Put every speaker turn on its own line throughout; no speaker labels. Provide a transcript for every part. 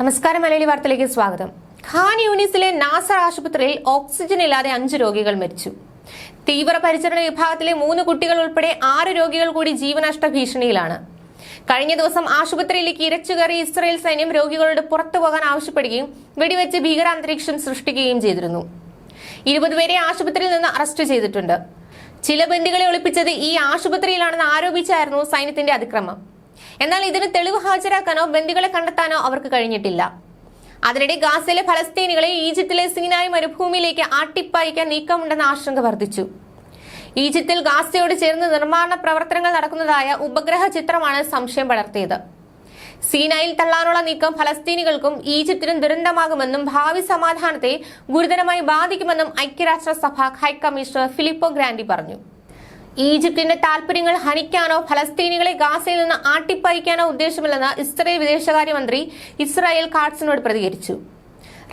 നമസ്കാരം മലയാളി വാർത്തയിലേക്ക് സ്വാഗതം. ഖാൻ യൂണിസിലെ നാസർ ആശുപത്രിയിൽ ഓക്സിജൻ ഇല്ലാതെ അഞ്ച് രോഗികൾ മരിച്ചു. തീവ്രപരിചരണ വിഭാഗത്തിലെ മൂന്ന് കുട്ടികൾ ഉൾപ്പെടെ ആറ് രോഗികൾ കൂടി ജീവനഷ്ട ഭീഷണിയിലാണ്. കഴിഞ്ഞ ദിവസം ആശുപത്രിയിലേക്ക് ഇരച്ചുകയറി ഇസ്രയേൽ സൈന്യം രോഗികളോട് പുറത്തു പോകാൻ ആവശ്യപ്പെടുകയും വെടിവെച്ച് ഭീകരാന്തരീക്ഷം സൃഷ്ടിക്കുകയും ചെയ്തിരുന്നു. ഇരുപത് പേരെ ആശുപത്രിയിൽ നിന്ന് അറസ്റ്റ് ചെയ്തിട്ടുണ്ട്. ചില ബന്ദികളെ ഒളിപ്പിച്ചത് ഈ ആശുപത്രിയിലാണെന്ന് ആരോപിച്ചായിരുന്നു സൈന്യത്തിന്റെ അതിക്രമം. എന്നാൽ ഇതിന് തെളിവ് ഹാജരാക്കാനോ ബന്ദികളെ കണ്ടെത്താനോ അവർക്ക് കഴിഞ്ഞിട്ടില്ല. അതിനിടെ ഗാസയിലെ ഫലസ്തീനികളെ ഈജിപ്തിലെ സീനായ് മരുഭൂമിയിലേക്ക് ആട്ടിപ്പായിക്കാൻ നീക്കമുണ്ടെന്ന ആശങ്ക വർദ്ധിച്ചു. ഈജിപ്തിൽ ഗാസയോട് ചേർന്ന് നിർമ്മാണ പ്രവർത്തനങ്ങൾ നടക്കുന്നതായ ഉപഗ്രഹ ചിത്രമാണ് സംശയം പടർത്തിയത്. സീനായിൽ തള്ളാനുള്ള നീക്കം ഫലസ്തീനികൾക്കും ഈജിപ്തിനും ദുരന്തമാകുമെന്നും ഭാവി സമാധാനത്തെ ഗുരുതരമായി ബാധിക്കുമെന്നും ഐക്യരാഷ്ട്രസഭ ഹൈക്കമ്മീഷണർ ഫിലിപ്പോ ഗ്രാൻഡി പറഞ്ഞു. ഈജിപ്തിന്റെ താൽപര്യങ്ങൾ ഹനിക്കാനോ ഫലസ്തീനികളെ ഗാസയിൽ നിന്ന് ആട്ടിപ്പായിക്കാനോ ഉദ്ദേശമില്ലെന്ന് ഇസ്രയേൽ വിദേശകാര്യമന്ത്രി ഇസ്രായേൽ കാട്സിനോട് പ്രതികരിച്ചു.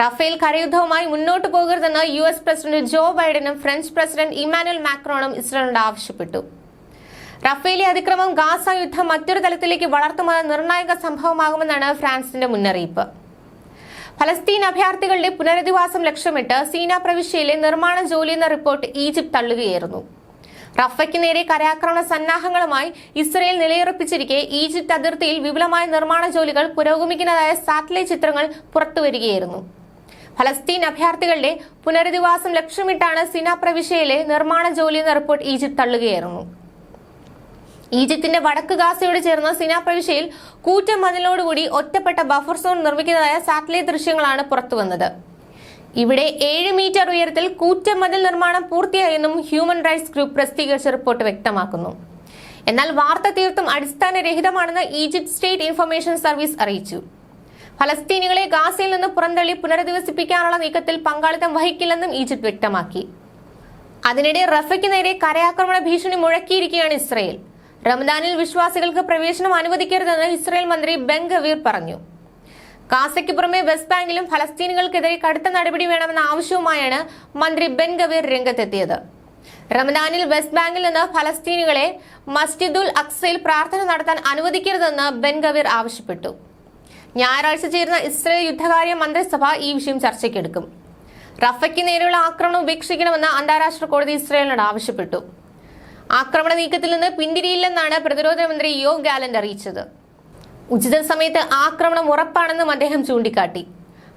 റഫേൽ കരയുദ്ധവുമായി മുന്നോട്ട് പോകരുതെന്ന് യു എസ് പ്രസിഡന്റ് ജോ ബൈഡനും ഫ്രഞ്ച് പ്രസിഡന്റ് ഇമാനുവൽ മാക്രോണും ഇസ്രയേലിനോട് ആവശ്യപ്പെട്ടു. റഫേലെ അതിക്രമം ഗാസ യുദ്ധം മറ്റൊരു തലത്തിലേക്ക് വളർത്തുമെന്ന നിർണായക സംഭവമാകുമെന്നാണ് ഫ്രാൻസിന്റെ മുന്നറിയിപ്പ്. ഫലസ്തീൻ അഭയാർത്ഥികളുടെ പുനരധിവാസം ലക്ഷ്യമിട്ട് സീന പ്രവിശ്യയിലെ നിർമ്മാണ ജോലി എന്ന റിപ്പോർട്ട് ഈജിപ്ത് തള്ളുകയായിരുന്നു. റഫയ്ക്ക് നേരെ കരാക്രമണ സന്നാഹങ്ങളുമായി ഇസ്രയേൽ നിലയുറപ്പിച്ചിരിക്കെ ഈജിപ്ത് അതിർത്തിയിൽ വിപുലമായ നിർമ്മാണ ജോലികൾ പുരോഗമിക്കുന്നതായ സാറ്റലൈറ്റ് ചിത്രങ്ങൾ പുറത്തുവരികയായിരുന്നു. ഫലസ്തീൻ അഭയാർത്ഥികളുടെ പുനരധിവാസം ലക്ഷ്യമിട്ടാണ് സിന പ്രവിശ്യയിലെ നിർമ്മാണ ജോലി എന്ന റിപ്പോർട്ട് ഈജിപ്ത് തള്ളുകയായിരുന്നു. ഈജിപ്തിന്റെ വടക്ക് ഗാസയോട് ചേർന്ന സിന പ്രവിശ്യയിൽ കൂറ്റ മതിലോടുകൂടി ഒറ്റപ്പെട്ട ബഫർ സോൺ നിർമ്മിക്കുന്നതായ സാറ്റലൈറ്റ് ദൃശ്യങ്ങളാണ് പുറത്തുവന്നത്. ഇവിടെ ഏഴ് മീറ്റർ ഉയരത്തിൽ കൂറ്റൻ മതിൽ നിർമ്മാണം പൂർത്തിയായെന്നും ഹ്യൂമൻ റൈറ്റ്സ് ഗ്രൂപ്പ് പ്രസിദ്ധീകരിച്ച റിപ്പോർട്ട് വ്യക്തമാക്കുന്നു. എന്നാൽ വാർത്ത തീർത്തും അടിസ്ഥാനരഹിതമാണെന്ന് ഈജിപ്ത് സ്റ്റേറ്റ് ഇൻഫർമേഷൻ സർവീസ് അറിയിച്ചു. ഫലസ്തീനികളെ ഗാസയിൽ നിന്ന് പുറന്തള്ളി പുനരധിവസിപ്പിക്കാനുള്ള നീക്കത്തിൽ പങ്കാളിത്തം വഹിക്കില്ലെന്നും ഈജിപ്ത് വ്യക്തമാക്കി. അതിനിടെ റഫയ്ക്ക് നേരെ കരയാക്രമണ ഭീഷണി മുഴക്കിയിരിക്കുകയാണ് ഇസ്രയേൽ. റമദാനിൽ വിശ്വാസികൾക്ക് പ്രവേശനം അനുവദിക്കരുതെന്ന് ഇസ്രയേൽ മന്ത്രി ബെൻ ഗവീർ പറഞ്ഞു. ഗാസയ്ക്ക് പുറമെ വെസ്റ്റ് ബാങ്കിലും ഫലസ്തീനുകൾക്കെതിരെ കടുത്ത നടപടി വേണമെന്ന ആവശ്യവുമായാണ് മന്ത്രി ബെൻ ഗവീർ രംഗത്തെത്തിയത്. റമദാനിൽ വെസ്റ്റ് ബാങ്കിൽ നിന്ന് ഫലസ്തീനുകളെ മസ്ജിദുൽ അക്സയിൽ പ്രാർത്ഥന നടത്താൻ അനുവദിക്കരുതെന്ന് ബെൻ ഗവീർ ആവശ്യപ്പെട്ടു. ഞായറാഴ്ച ചേരുന്ന ഇസ്രയേൽ യുദ്ധകാര്യ മന്ത്രിസഭ ഈ വിഷയം ചർച്ചയ്ക്കെടുക്കും. റഫയ്ക്ക് നേരെയുള്ള ആക്രമണം ഉപേക്ഷിക്കണമെന്ന് അന്താരാഷ്ട്ര കോടതി ഇസ്രയേലിനോട് ആവശ്യപ്പെട്ടു. ആക്രമണ നീക്കത്തിൽ നിന്ന് പിന്തിരിയില്ലെന്നാണ് പ്രതിരോധ മന്ത്രി യോ ഗാലന്റ് അറിയിച്ചത്. ഉചിത സമയത്ത് ആക്രമണം ഉറപ്പാണെന്നും അദ്ദേഹം ചൂണ്ടിക്കാട്ടി.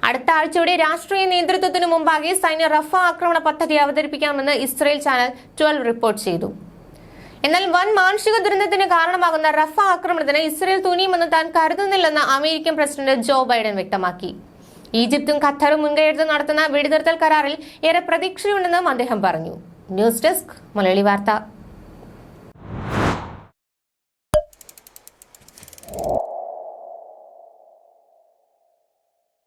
അടുത്ത ആഴ്ചയോടെ രാഷ്ട്രീയ നേതൃത്വത്തിനു മുമ്പാകെ സൈന്യ റഫ ആക്രമണ പദ്ധതി അവതരിപ്പിക്കാമെന്ന് ഇസ്രയേൽ ചാനൽ ട്വൽവ് റിപ്പോർട്ട് ചെയ്തു. എന്നാൽ വൻ മാനുഷിക ദുരന്തത്തിന് കാരണമാകുന്ന റഫ ആക്രമണത്തിന് ഇസ്രയേൽ തുനിയുമെന്ന് താൻ കരുതുന്നില്ലെന്ന് അമേരിക്കൻ പ്രസിഡന്റ് ജോ ബൈഡൻ വ്യക്തമാക്കി. ഈജിപ്തും ഖത്തറും മുൻകൈയെടുത്ത് നടത്തുന്ന വെടിനിർത്തൽ കരാറിൽ ഏറെ പ്രതീക്ഷയുണ്ടെന്നും അദ്ദേഹം പറഞ്ഞു. ന്യൂസ് ഡെസ്ക് മലയാളി വാർത്ത.